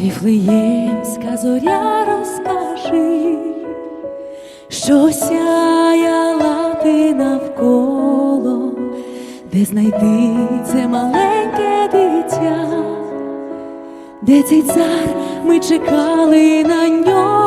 Віфлеємська зоря розкажи, що сяяла ти навколо, де знайти це маленьке дитя, де цей цар ми чекали на нього,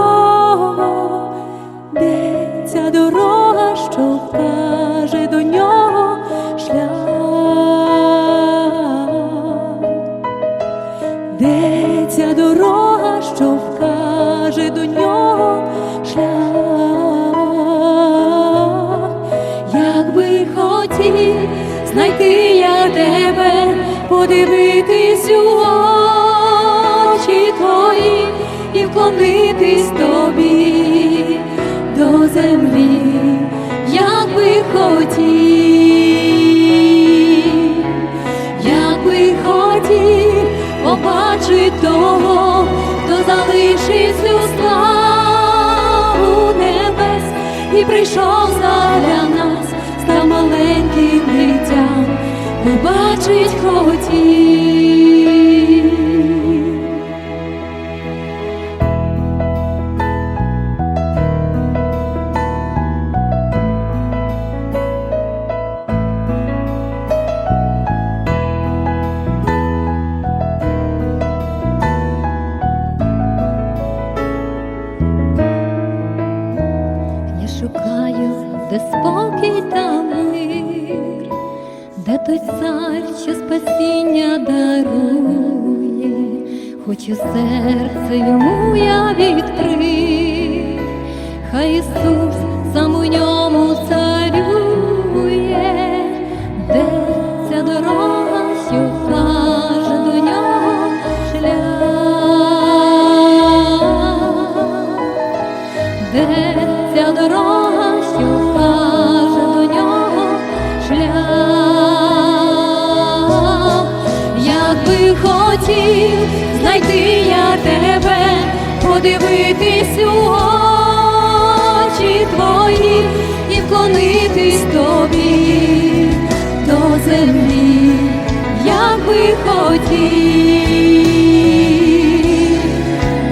знайти я тебе, подивитись у очі твої і вклонитись тобі до землі, як би хотів, як би хотів побачить того, хто залишив цю славу небес і прийшов задля нас, шукаю, де спокій та мир, де той цар, що спасіння дарує, хочу серце йому я відкрив, хай Ісус сам у ньому царює, хотів знайти я тебе, подивитись у очі твої і вклонитись тобі до землі, як би хотів,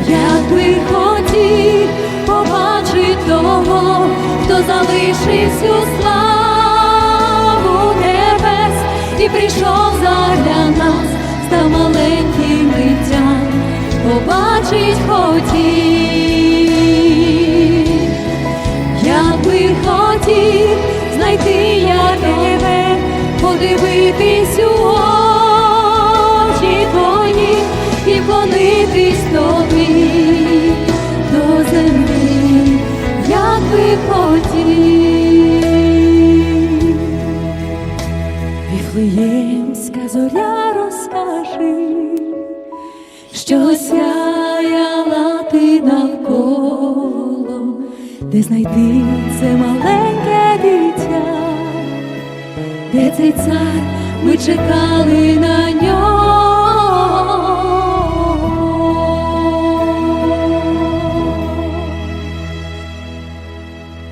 як би хотів побачить того, хто залишив всю славу небес і прийшов задля нас, дитям, побачить хотів, як би хотів знайти я тебе, подивитись у очі твої і вклонитись тобі до землі, як би хотів. Віфлеємська зоря розкажи, що сяяла ти навколо, де знайти це маленьке дитя, де цей цар ми чекали на нього.